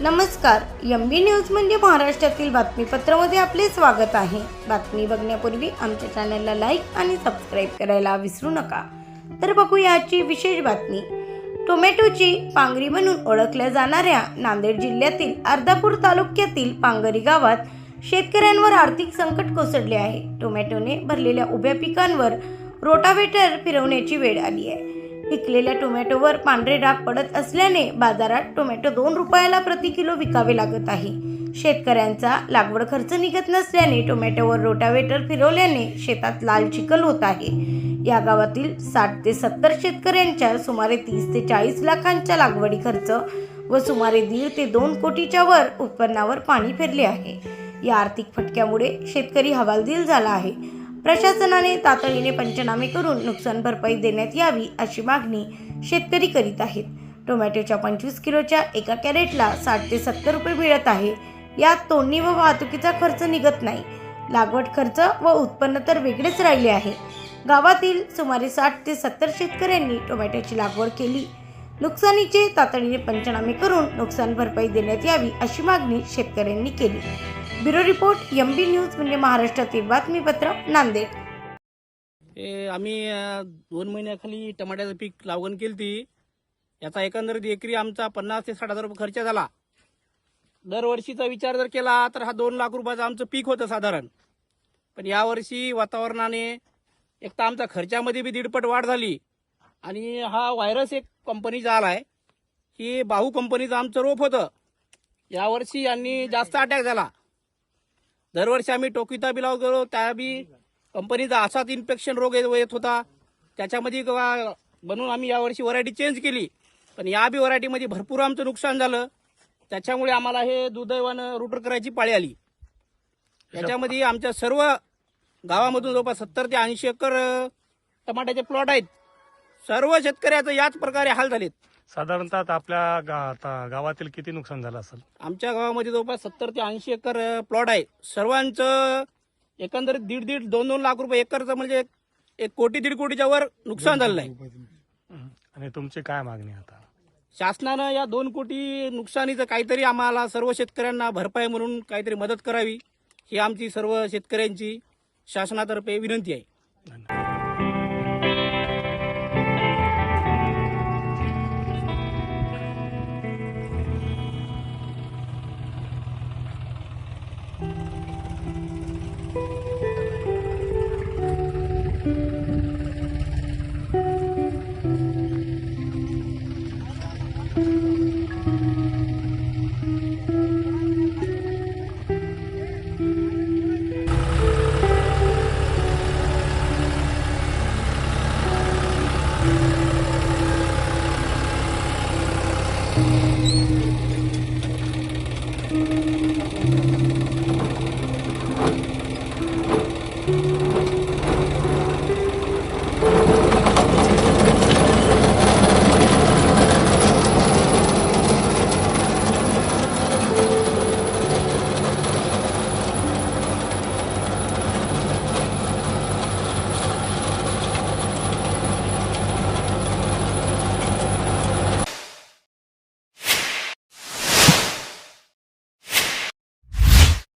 नमस्कार M B news म्हणजे महाराष्ट्रातील बातमीपत्रामध्ये आपले स्वागत आहे. बातमी बघण्यापूर्वी आमच्या चॅनलला लाईक आणि सबस्क्राईब करायला विसरू नका. तर बघूया आजची विशेष बातमी. टोमॅटोची पांगरी म्हणून ओळखल्या जाणाऱ्या नांदेड जिल्ह्यातील अर्धापूर तालुक्यातील पांगरी गावात शेतकऱ्यांवर आर्थिक संकट कोसळले आहे. टोमॅटोने भरलेल्या उभ्या पिकांवर रोटावेटर फिरवण्याची वेळ आली आहे. पिकलेल्या टोमॅटोवर पांढरे डाग पडत असल्याने बाजारात टोमॅटो दोन रुपयाला प्रति किलो विकावे लागत आहे. शेतकऱ्यांचा लागवड खर्च निघत नसल्याने टोमॅटोवर रोटावेटर फिरवल्याने शेतात लाल चिखल होत आहे. या गावातील साठ ते सत्तर शेतकऱ्यांच्या सुमारे तीस ते चाळीस लाखांच्या लागवडी खर्च व सुमारे दीड ते दोन कोटीच्या वर उत्पन्नावर पाणी फिरले आहे. या आर्थिक फटक्यामुळे शेतकरी हवालदिल झाला आहे. प्रशासनाने तातडीने पंचनामे करून नुकसान भरपाई देण्यात यावी अशी मागणी शेतकरी करीत आहेत. टोमॅटोच्या पंचवीस किलोच्या एका कॅरेटला साठ ते सत्तर रुपये मिळत आहे. यात तोडणी व वाहतुकीचा खर्च निघत नाही. लागवड खर्च व उत्पन्न तर वेगळेच राहिले आहे. गावातील सुमारे साठ ते सत्तर शेतकऱ्यांनी टोमॅटोची लागवड केली. नुकसानीचे तातडीने पंचनामे करून नुकसान भरपाई देण्यात यावी अशी मागणी शेतकऱ्यांनी केली. Bureau report M B news म्हणजे महाराष्ट्रातील बातमीपत्र नांदेड. हे आम्ही अ, दोन महिन्याखाली टमाट्याचं पीक लागवण केली ती याचा एकंदरीत एकरी आमचा पन्नास ते साठ हजार रुपये खर्च झाला. दरवर्षीचा विचार जर केला तर हा दोन लाख रुपयाचं आमचं पीक होतं साधारण. पण यावर्षी वातावरणाने एक तर आमचा खर्चामध्ये बी दीडपट वाढ झाली. आणि हा व्हायरस एक कंपनीचा आला आहे की बाहू कंपनीचं आमचं रोप होतं. यावर्षी यांनी जास्त अटॅक झाला. दरवर्षी आम्ही टोकिता बिलाव गेलो त्या बी कंपनीचा असाच इन्फेक्शन रोग येत येत होता. त्याच्यामध्ये ग- म्हणून आम्ही यावर्षी व्हरायटी चेंज केली. पण या बी व्हरायटीमध्ये भरपूर आमचं नुकसान झालं. त्याच्यामुळे आम्हाला हे दुर्दैवानं रुटर करायची पाळी आली. याच्यामध्ये आमच्या सर्व गावामधून जवळपास सत्तर ते ऐंशी एकर टमाट्याचे प्लॉट आहेत. सर्व शेतकऱ्याचं याच प्रकारे हाल झालेत. साधारणतः आपल्या गा आता गावातील किती नुकसान झालं असेल? आमच्या गावामध्ये जवळपास सत्तर ते ऐंशी एकर प्लॉट आहे. सर्वांचं एकंदरीत दीड दीड दोन दोन लाख रुपये एकरचं म्हणजे एक- एक कोटी दीड कोटीच्या वर नुकसान झालेलं आहे. आणि तुमची काय मागणी आहे आता? शासनानं या दोन कोटी नुकसानीचं काहीतरी आम्हाला सर्व शेतकऱ्यांना भरपाई म्हणून काहीतरी मदत करावी ही आमची सर्व शेतकऱ्यांची शासनातर्फे विनंती आहे. धन्यवाद.